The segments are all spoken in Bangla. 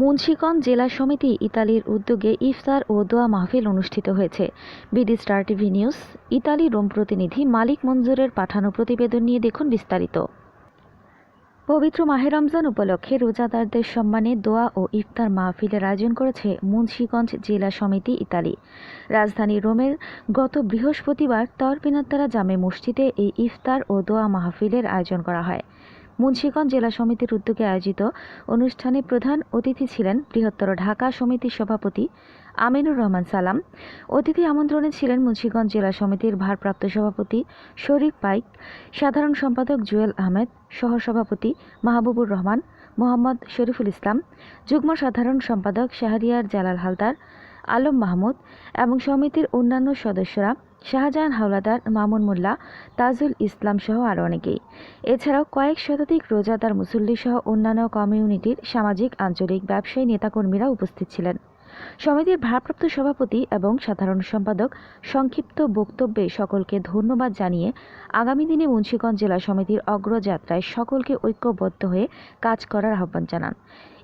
মুন্সিগঞ্জ জেলা সমিতি ইতালির উদ্যোগে ইফতার ও দোয়া মাহফিল অনুষ্ঠিত হয়েছে। BD star TV news, Italy Rome প্রতিনিধি মালিক মঞ্জুরের পাঠানো প্রতিবেদন নিয়ে দেখুন বিস্তারিত। পবিত্র মাহে রমজান উপলক্ষে রোজাদারদের সম্মানে দোয়া ও ইফতার মাহফিলের আয়োজন করেছে মুন্সীগঞ্জ জেলা সমিতি ইতালি। রাজধানী রোমের গত বৃহস্পতিবার তরপিনাত্তারা জামে মসজিদে এই ইফতার ও দোয়া মাহফিলের আয়োজন করা হয়। মুন্সিগঞ্জ জেলা সমিতির উদ্যোগে আয়োজিত অনুষ্ঠানে প্রধান অতিথি ছিলেন বৃহত্তর ঢাকা সমিতির সভাপতি আমিনুর রহমান সালাম। অতিথি আমন্ত্রণে ছিলেন মুন্সিগঞ্জ জেলা সমিতির ভারপ্রাপ্ত সভাপতি শরীফ পাইক, সাধারণ সম্পাদক জুয়েল আহমেদ, সহসভাপতি মাহবুবুর রহমান, মোহাম্মদ শরীফুল ইসলাম, যুগ্ম সাধারণ সম্পাদক শাহরিয়ার জালাল হালদার, আলম মাহমুদ এবং সমিতির অন্যান্য সদস্যরা শাহজাহান হাওলাদার, মামুন মোল্লা, তাজুল ইসলাম সহ আরও অনেকেই। এছাড়াও কয়েক শতাধিক রোজাদার, মুসল্লি সহ অন্যান্য কমিউনিটির সামাজিক, আঞ্চলিক, ব্যবসায়ী নেতাকর্মীরা উপস্থিত ছিলেন। সমিতির ভারপ্রাপ্ত সভাপতি এবং সাধারণ সম্পাদক সংক্ষিপ্ত বক্তব্যে সকলকে ধন্যবাদ জানিয়ে আগামী দিনে মুন্সীগঞ্জ জেলা সমিতির অগ্রযাত্রায় সকলকে ঐক্যবদ্ধ হয়ে কাজ করার আহ্বান জানান।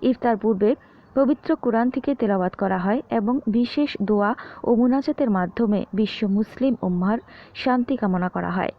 ইফতার পূর্বে পবিত্র কোরআন থেকে তেলাওয়াত করা হয় এবং বিশেষ দোয়া ও মুনাজাতের মাধ্যমে বিশ্ব মুসলিম উম্মার শান্তি কামনা করা হয়।